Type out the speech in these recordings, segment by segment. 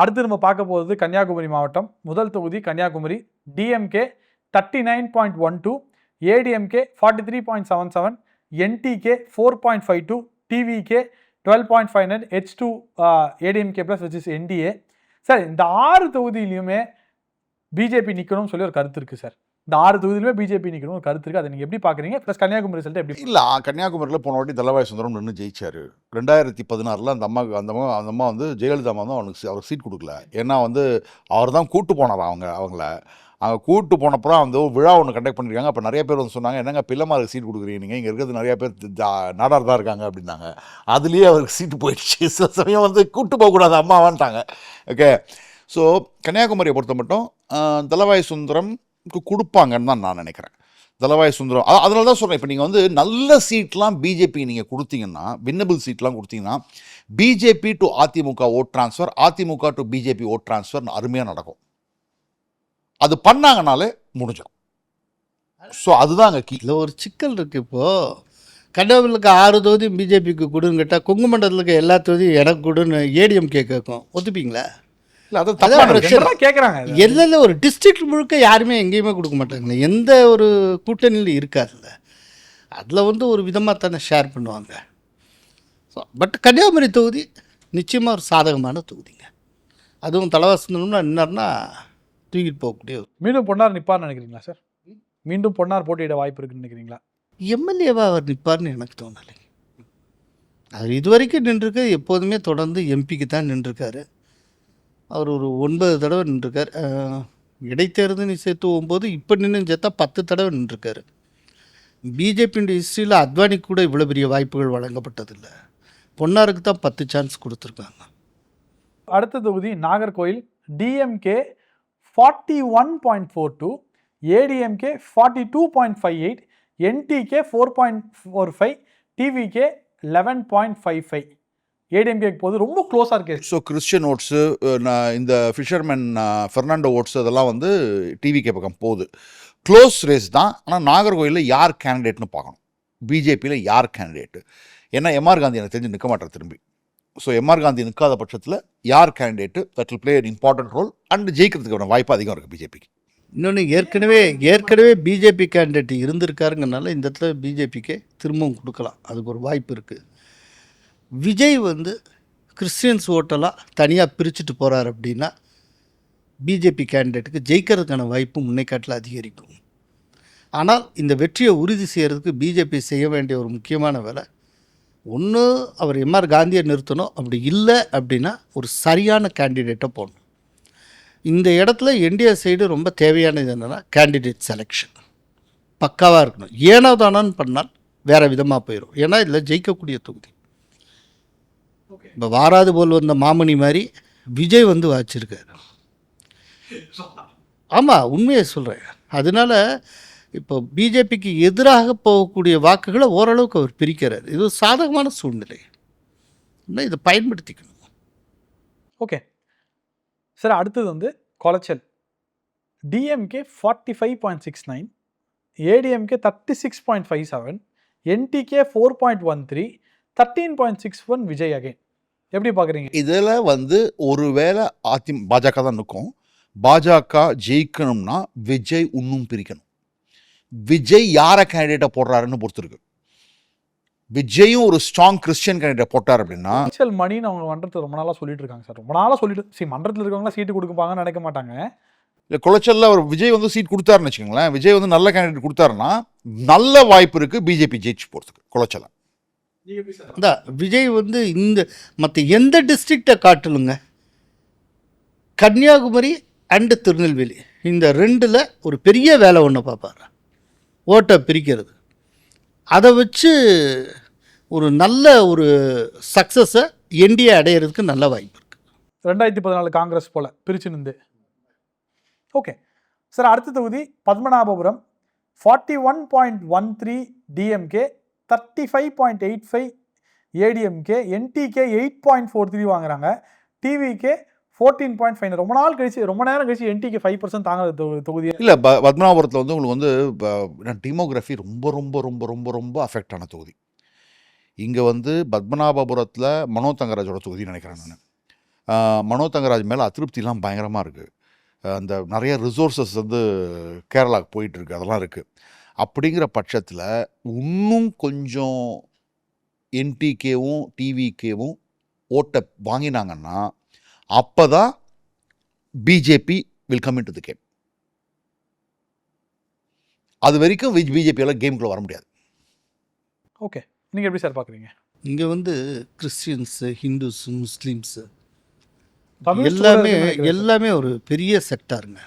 அடுத்து நம்ம பார்க்க போகிறது கன்னியாகுமரி மாவட்டம். முதல் தொகுதி Kanyakumari. DMK thirty nine point one two AIADMK forty three point seven seven NTK four point five two TVK twelve point five nine H two AIADMK plus which is NDA sir இந்த ஆறு தொகுதியிலையுமே BJP நிற்கணும்னு சொல்லி ஒரு கருத்து இருக்குது sir இந்த ஆறு தொகுதியிலுமே BJP நிற்கணும் ஒரு கருத்து இருக்குது அதை நீங்கள் எப்படி பார்க்குறீங்க ப்ளஸ் கன்னியாகுமரி ரிசல்ட் எப்படி இல்லை கன்னியாகுமரியில் போன வாட்டி தலவாய் சுந்தரம் நின்று ஜெயிச்சார். ரெண்டாயிரத்தி பதினாறில் அந்த அம்மா அந்த அம்மா அந்த அம்மா வந்து ஜெயலலிதா அம்மா தான் அவனுக்கு அவருக்கு சீட் கொடுக்கல. ஏன்னா வந்து அவர் தான் கூட்டு போனார் அவங்க அவங்கள. அங்கே கூட்டு போனப்புறம் அந்த விழா ஒன்று கண்டக்ட் பண்ணியிருக்காங்க அப்போ நிறைய பேர் வந்து சொன்னாங்க என்னங்க பிள்ளைமாருக்கு சீட் கொடுக்குறீங்க நீங்கள் இங்கே இருக்கிறது நிறைய பேர் ஜா- நாடார் தான் இருக்காங்க அப்படின்னாங்க. அதுலேயே அவருக்கு சீட்டு போயிடுச்சு. சில சமயம் வந்து கூட்டு போகக்கூடாது அம்மாவான்ட்டாங்க. ஓகே ஸோ கன்னியாகுமரியை பொறுத்த மட்டும் தலவாய் சுந்தரம் கொடுப்பாங்கன்னு தான் நான் நினைக்கிறேன். தலவாய் சுந்தரம் அதனால தான் சொல்கிறேன் இப்போ நீங்கள் வந்து நல்ல சீட்லாம் பிஜேபி நீங்கள் கொடுத்தீங்கன்னா வின்னபிள் சீட்லாம் கொடுத்தீங்கன்னா BJP to AIADMK vote transfer AIADMK to BJP vote transfer அருமையாக நடக்கும். அது பண்ணாங்கனாலே முடிஞ்சிடும். ஸோ அதுதான் அங்கே கீ இதில் ஒரு சிக்கல் இருக்குது இப்போது கடவுளுக்கு ஆறு தொகுதி பிஜேபிக்கு கொடுன்னு கேட்டால் கொங்குமண்டலத்துக்கு எல்லா தொகுதியும் எனக்கு கொடுன்னு ஏடிஎம்கே கேட்கும் ஒத்துப்பீங்களா? இல்லை அது தப்பான கேட்குறாங்க எல்லாம் ஒரு டிஸ்ட்ரிக்ட் முழுக்க யாருமே எங்கேயுமே கொடுக்க மாட்டாங்க. எந்த ஒரு கூட்டணியிலும் இருக்காதுல்ல. அதில் வந்து ஒரு விதமாக தானே ஷேர் பண்ணுவாங்க. ஸோ பட் கன்னியாகுமரி தொகுதி நிச்சயமாக ஒரு சாதகமான தொகுதிங்க. அதுவும் தலைவாசனம்னா என்னார்னா தூக்கிட்டு போகக்கூடிய ஒரு மீண்டும் பொன்னார் நிப்பார்னு நினைக்கிறீங்களா சார்? மீண்டும் பொன்னார் போட்டியிட வாய்ப்பு இருக்குன்னு நினைக்கிறீங்களா? எம்எல்ஏவா அவர் நிற்பார்னு எனக்கு தோணலை அவர் இதுவரைக்கும் நின்றுருக்கு எப்போதுமே தொடர்ந்து எம்பிக்கு தான் நின்றுருக்காரு. அவர் ஒரு ஒன்பது தடவை நின்றுருக்கார். அஹ், இடைத்தேர்தல் சேர்த்து போகும்போது இப்போ நின்று சேர்த்தா பத்து தடவை நின்றுருக்காரு. பிஜேபியுடைய ஹிஸ்ட்ரியில் அத்வானிக்கு கூட இவ்வளோ பெரிய வாய்ப்புகள் வழங்கப்பட்டதில்லை. பொன்னாருக்கு தான் பத்து சான்ஸ் கொடுத்துருக்காங்க. அடுத்த தொகுதி Nagercoil DMK forty one point four two AIADMK forty two point five eight NTK four point four five TVK eleven point five five ஏடிஎம்கேக்கு போது ரொம்ப க்ளோஸாக இருக்கு. ஸோ கிறிஸ்டியன் ஓட்ஸு இந்த ஃபிஷர்மேன் ஃபெர்னாண்டோ ஓட்ஸ் அதெல்லாம் வந்து டிவிகே பக்கம் போகுது. க்ளோஸ் ரேஸ் தான். ஆனால் நாகர்கோயிலில் யார் கேண்டிடேட்னு பார்க்கணும். பிஜேபியில் யார் கேண்டிடேட்டு ஏன்னா எம்ஆர் காந்தி எனக்கு தெரிஞ்சு நிற்க மாட்டார் திரும்பி. ஸோ எம்ஆர் காந்தி நிற்காத பட்சத்தில் யார் candidate that will play an important role and ஜெயிக்கிறதுக்கான வாய்ப்பு அதிகம் இருக்குது பிஜேபிக்கு இன்னொன்று ஏற்கனவே ஏற்கனவே பிஜேபி கேண்டிடேட் இருந்திருக்காருங்கனால இந்த இடத்துல பிஜேபிக்கே திரும்பவும் கொடுக்கலாம். அதுக்கு ஒரு வாய்ப்பு இருக்குது விஜய் வந்து கிறிஸ்டியன்ஸ் ஓட்டெல்லாம் தனியாக பிரிச்சுட்டு போகிறார் அப்படின்னா பிஜேபி கேண்டிடேட்டுக்கு ஜெயிக்கிறதுக்கான வாய்ப்பு முன்னைக்காட்டில் அதிகரிக்கும். ஆனால் இந்த வெற்றியை உறுதி செய்கிறதுக்கு பிஜேபி செய்ய வேண்டிய ஒரு முக்கியமான வேலை ஒன்று அவர் எம்ஆர் காந்தியை நிறுத்தணும் அப்படி இல்லை அப்படின்னா ஒரு சரியான கேண்டிடேட்டை போடணும். இந்த இடத்துல என்டிஏ சைடு ரொம்ப தேவையானது என்னென்னா கேண்டிடேட் செலெக்ஷன் பக்காவாக இருக்கணும். ஏனோ தானோன்னு பண்ணால் வேறு விதமாக போயிடும் ஏன்னா இதில் ஜெயிக்கக்கூடிய தொகுதி. இப்போ வாராது போல் வந்த மாமணி மாதிரி விஜய் வந்து வாச்சிருக்காரு. ஆமாம் உண்மையை சொல்கிறேன் அதனால இப்போ பிஜேபிக்கு எதிராக போகக்கூடிய வாக்குகளை ஓரளவுக்கு அவர் பிரிக்கிறார். இது ஒரு சாதகமான சூழ்நிலை. இன்னும் இதை பயன்படுத்திக்கணும். ஓகே சார் அடுத்தது வந்து Colachel. DMK forty five point six nine AIADMK thirty six point five seven NTK four point one three thirteen point six one Vijay again எப்படி பார்க்குறீங்க? இதில் வந்து ஒருவேளை அதி பாஜக தான் நிற்கும். பாஜக ஜெயிக்கணும்னா விஜய் இன்னும் பிரிக்கணும். விஜய் யாரை கேண்டிடேட்டை போடுறாருன்னு பொறுத்திருக்கு. விஜயும் ஒரு ஸ்ட்ராங் கிறிஸ்டியன் கேண்டிடேட் போட்டார் அப்படின்னா கொலைச்சல் மணின்னு அவங்க மன்றத்தில் ரொம்ப நாளாக சொல்லிட்டு இருக்காங்க சார். ரொம்ப நாளாக சொல்லிட்டு சரி மன்றத்தில் இருக்கவங்களாம் சீட்டு கொடுப்பாங்கன்னு நினைக்க மாட்டாங்க. இல்லை குளச்சல்ல அவர் விஜய் வந்து சீட் கொடுத்தாருன்னு வச்சுக்கோங்களேன். விஜய் வந்து நல்ல கேண்டிடேட் கொடுத்தாருன்னா நல்ல வாய்ப்பு இருக்குது பிஜேபி ஜெயிச்சு போகிறதுக்கு குளச்சல இந்த விஜய் வந்து இந்த மற்ற எந்த டிஸ்ட்ரிக்டை காட்டலுங்க? கன்னியாகுமரி அண்டு திருநெல்வேலி. இந்த ரெண்டில் ஒரு பெரிய வேலை ஒன்று பார்ப்பாரு ஓட்டை பிரிக்கிறது. அதை வச்சு ஒரு நல்ல ஒரு சக்ஸஸை என்டிஏ அடையிறதுக்கு நல்ல வாய்ப்பு இருக்குது ரெண்டாயிரத்தி பதினாலு காங்கிரஸ் போல பிரிச்சு நின்று. ஓகே சார் அடுத்த தொகுதி Padmanabhapuram. Forty one point one three DMK thirty five point eight five AIADMK NTK eight point four three வாங்குறாங்க. டிவிகே ஃபோர்டீன் பாயிண்ட் ஃபைவ் ரொம்ப நாள் கழிச்சு ரொம்ப நேரம் கழிச்சு என்டிகே ஃபைவ் பர்சன்ட் தாங்க தொகுதி இல்லை ப பத்மநாபுரத்தில் வந்து உங்களுக்கு வந்து டிமோகிராஃபி ரொம்ப ரொம்ப ரொம்ப ரொம்ப ரொம்ப அஃபெக்ட் ஆன தொகுதி. இங்கே வந்து பத்மநாபபுரத்தில் மனோ தங்கராஜோட தொகுதி நினைக்கிறேன் நான். மனோ தங்கராஜ் மேலே அதிருப்திலாம் பயங்கரமாக இருக்குது அந்த நிறைய ரிசோர்ஸஸ் வந்து கேரளாவுக்கு போயிட்டுருக்கு அதெல்லாம் இருக்குது அப்படிங்கிற பட்சத்தில் இன்னும் கொஞ்சம் என்டிகேவும் டிவிகேவும் ஓட்டை வாங்கினாங்கன்னா அப்போ தான் BJP will come into the game அது வரைக்கும் பிஜேபியால் கேமுக்குள்ளே வர முடியாது. ஓகே நீங்கள் எப்படி சார் பார்க்குறீங்க இங்கே வந்து கிறிஸ்டியன்ஸு ஹிந்துஸ் முஸ்லீம்ஸு எல்லாமே. எல்லாமே ஒரு பெரிய செக்டாருங்க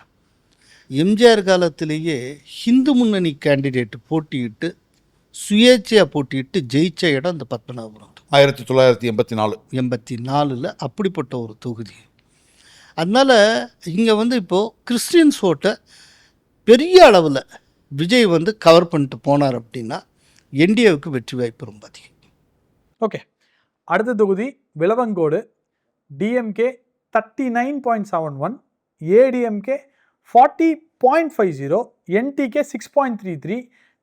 எம்ஜிஆர் காலத்திலேயே ஹிந்து முன்னணி கேண்டிடேட் போட்டியிட்டு சுயேட்சையாக போட்டியிட்டு ஜெயிச்ச இடம் இந்த பத்மநாபபுரம். ஆயிரத்தி தொள்ளாயிரத்தி எண்பத்தி நாலு. எண்பத்தி நாலில் அப்படிப்பட்ட ஒரு தொகுதி. அதனால் இங்கே வந்து இப்போது கிறிஸ்டியன்ஸ் ஓட்டை பெரிய அளவில் விஜய் வந்து கவர் பண்ணிட்டு போனார் அப்படின்னா என்டிஏவுக்கு வெற்றி வாய்ப்பு ரொம்ப அதிகம். ஓகே. அடுத்த தொகுதி Vilavancode DMK thirty nine point seven one AIADMK forty point five zero NTK six point three three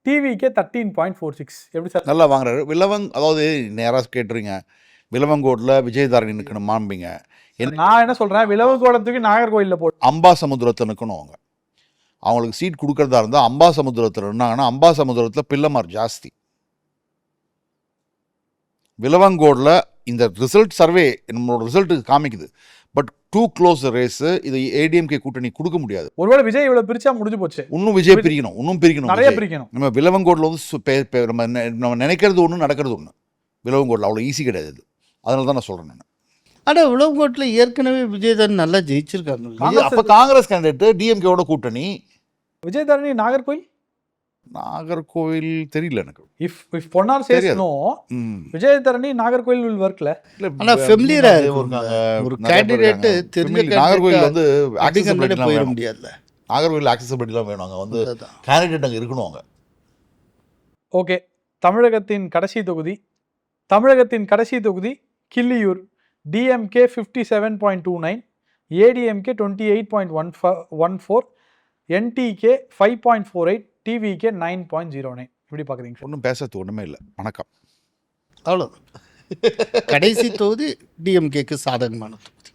TVK thirteen point four six எப்படி சார்? நல்லா வாங்குறாரு. விலவங் அதாவது நேராக கேட்டுறீங்க விலவங்கோட்டில் விஜயதாரணி நிற்கணும் மாம்பிங்க நான் என்ன சொல்கிறேன் விளவங்கோடத்துக்கு நாகர்கோயிலில் போட்டு அம்பாசமுத்திரத்தில் நிற்கணும் அவங்க. அவங்களுக்கு சீட் கொடுக்கறதா இருந்தால் அம்பாசமுத்திரத்தில் இருந்தாங்கன்னா அம்பாசமுத்திரத்தில் பிள்ளைமார் ஜாஸ்தி. விலவங்கோடில் இந்த ரிசல்ட் சர்வே நம்மளோட ரிசல்ட் காமிக்குது. டூ க்ளோஸ் ரேஸு இது ஏடிஎம்கே கூட்டணி கொடுக்க முடியாது. ஒருவேளை விஜய் இவ்வளவு பிரிச்சா முடிஞ்சு போச்சு. இன்னும் விஜய் பிரிக்கணும் இன்னும் பிரிக்கணும் நிறைய. பிரிக்கணும். நம்ம விலவங்கோட்டில் வந்து நம்ம நினைக்கிறது ஒன்று நடக்கிறது ஒன்று விலவங்கோட்டில் அவ்வளோ ஈஸி கிடையாது அது அதனால தான் நான் சொல்கிறேன் நான். ஆனால் உலகோட்டில் ஏற்கனவே விஜய் தான் நல்லா ஜெயிச்சிருக்காங்க. காங்கிரஸ் அப்போ காங்கிரஸ் கேண்டிடேட் டிஎம்கேவோட கூட்டணி. விஜய் தரணி நாகர்கோயில் நாகர்கோவில் தெரியல எனக்கு இஃப் இஃப் பொன்னார் சேஸ் தெரியாது. நோ ம். விஜய் தரணி நாகர்கோயில் வில் ஒர்க்ல இல்ல, ஆனா. இருக்காங்க, ஒரு இருக்காங்க. தெரிஞ்ச. நாகர்கோவில் வந்து accessibility போயிட வேணும். முடியாதுல்ல நாகர்கோவில் ஆக்சசபிலிட்டிலாம் வேணும் அங்கே வந்து. கேண்டிடேட் அங்கே இருக்கணும் அங்கே ஓகே தமிழகத்தின் கடைசி தொகுதி தமிழகத்தின் கடைசி தொகுதி Killiyoor DMK fifty seven point two nine AIADMK twenty eight point one one four NTK five point four eight TVK nine point zero nine. இப்படி பார்க்குறீங்க ஒன்றும் பேசுறது ஒன்றுமே இல்லை. வணக்கம். அவ்வளோதான் கடைசி தொகுதி டிஎம்கேக்கு சாதகமான தொகுதி.